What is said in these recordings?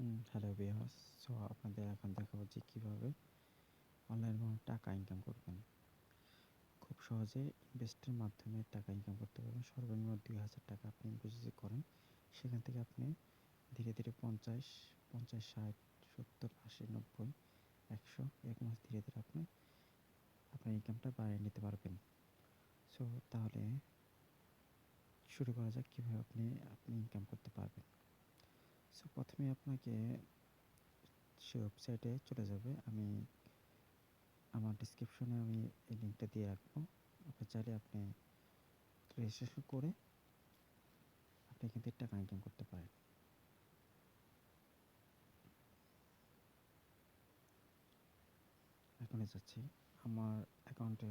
Hello বিহাস so আপনাদের এখন দেখাবো যে কীভাবে অনলাইন মাধ্যমে টাকা ইনকাম করবেন। খুব সহজে ইনভেস্টের মাধ্যমে টাকা ইনকাম করতে পারবেন। সর্বনিম্ন দুই হাজার টাকা আপনি ইনভেস্ট করেন। সেখান থেকে আপনি ধীরে ধীরে পঞ্চাশ পঞ্চাশ, ষাট, সত্তর, আশি, নব্বই, একশো, এক মাস ধীরে ধীরে আপনি, আপনার ইনকামটা বাড়িয়ে নিতে পারবেন। সো তাহলে শুরু করা যাক কীভাবে আপনি আপনি ইনকাম করতে পারবেন। সো প্রথমে আপনাকে সে ওয়েবসাইটে চলে যাবে। আমি আমার ডিসক্রিপশনে আমি এই লিঙ্কটা দিয়ে রাখব। আপনি চাইলে আপনি রেজিস্ট্রেশন করে আপনি এখান থেকে টাকা ইনকাম করতে পারেন। এখনই যাচ্ছি। আমার অ্যাকাউন্টে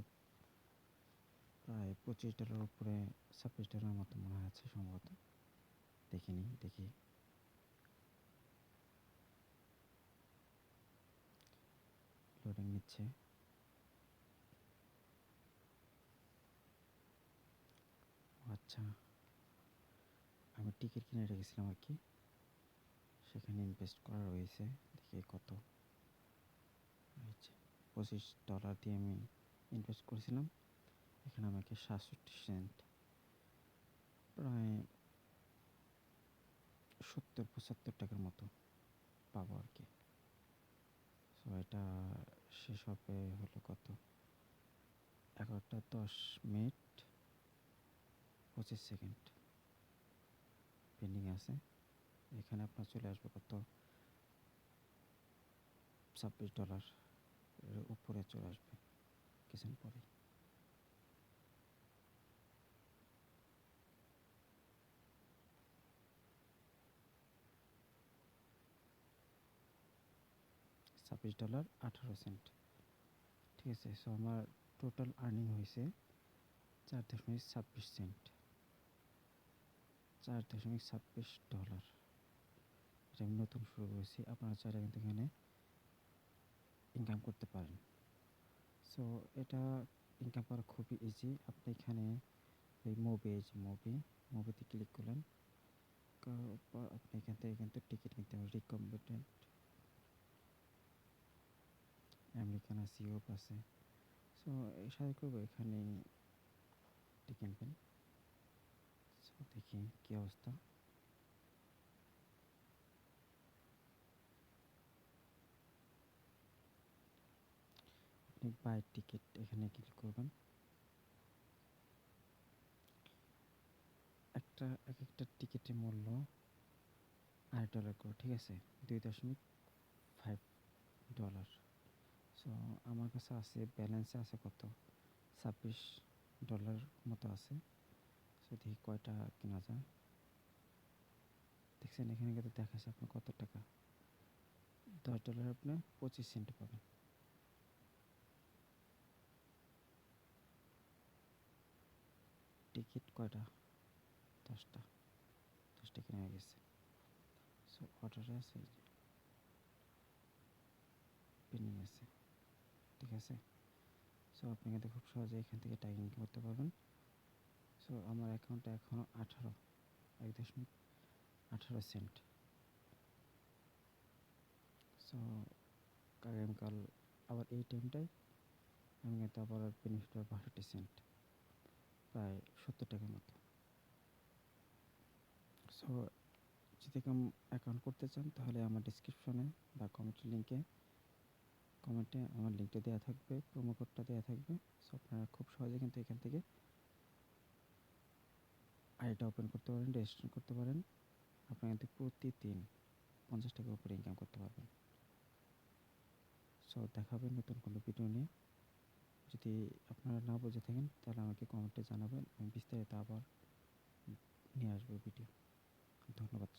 প্রায় পঁচিশ ডলার উপরে ছাব্বিশ ডলার মতো মনে আছে সম্ভবত। দেখিনি দেখি। লোডিং নিচ্ছে। আচ্ছা। আমি টিকিট কিনে রেখেছিলাম আর কি। সেখানে ইনভেস্ট করা রয়েছে। দেখি কত। পঁচিশ ডলার দিয়ে আমি ইনভেস্ট করেছিলাম। এখানে আমাকে সাতষট্টি সেন্ট প্রায় সত্তর পঁচাত্তর টাকার মতো পাবো আর কি। সো এটা শেষ হবে হলো কত? এগারোটা দশ মিনিট, পঁচিশ সেকেন্ড পেন্ডিং আছে। এখানে আপনার চলে আসবে কত? ছাব্বিশ ডলার উপরে চলে আসবে, কিছুদিন পরেই। ছাব্বিশ ডলার আঠারো সেন্ট। ঠিক আছে সো আমার টোটাল আর্নিং হয়েছে চার দশমিক ছাব্বিশ সেন্ট। চার দশমিক ছাব্বিশ ডলার। এটা আমি নতুন শুরু করেছি, আপনারা চাইলে কিন্তু এখানে ইনকাম করতে পারেন। সো এটা ইনকাম করা খুবই ইজি আপনি এখানে এই মুভি এই যে মুভি মুভিতে ক্লিক করলেন। আপনি এখান থেকে কিন্তু টিকিট নিতে হবে রিকমেন্ডেড আমেরিকান আছে ইউরোপ আছে। সো সাথে করব, এখানে টিকিট নেবেন। সো দেখি কী অবস্থা। বাই টিকিট এখানে ক্লিক করবেন। একটা, এক একটা টিকিটের মূল্য আড়াই ডলার করে, ঠিক আছে? দুই দশমিক ফাইভ ডলার সো আমার কাছে আছে ব্যালেন্সে আছে কত? ছাব্বিশ ডলার মতো আছে। দেখি কয়টা কেনা যায়। দেখছেন, এখানে কিন্তু দেখাচ্ছে আপনার কত টাকা। দশ ডলার আপনি পঁচিশ সেন্ট পাবেন। টিকিট কয়টা? দশটা। দশটা কেনা গেছে। সো অর্ডারে আছে পেন্ডিং আছে ঠিক আছে? সো আপনি কিন্তু খুব সহজে এখান থেকে ইনকাম করতে পারবেন। সো আমার অ্যাকাউন্টে এখনও আঠারো, এক দশমিক আঠারো সেন্ট সো আগামীকাল আবার এই টাইমটাই আমি কিন্তু আবার বেনিফিট পাবো বাষট্টি সেন্ট প্রায় সত্তর টাকার মতো। সো যদি কেউ অ্যাকাউন্ট করতে চান, তাহলে আমার ডিসক্রিপশনে বা কমেন্টের লিঙ্কে কমেন্টে আমার লিঙ্কটা দেওয়া থাকবে প্রোমো কোডটা দেওয়া থাকবে। সো আপনারা খুব সহজে কিন্তু এখান থেকে আইডিটা ওপেন করতে পারেন রেজিস্ট্রেশন করতে পারেন। আপনারা কিন্তু প্রতিদিন পঞ্চাশ টাকার উপরে ইনকাম করতে পারবেন। সো দেখাবে নতুন কোনো ভিডিও নিয়ে। যদি আপনারা না বুঝে থাকেন, তাহলে আমাকে কমেন্টে জানাবেন, আমি বিস্তারিত আবার নিয়ে আসব ভিডিও ধন্যবাদ।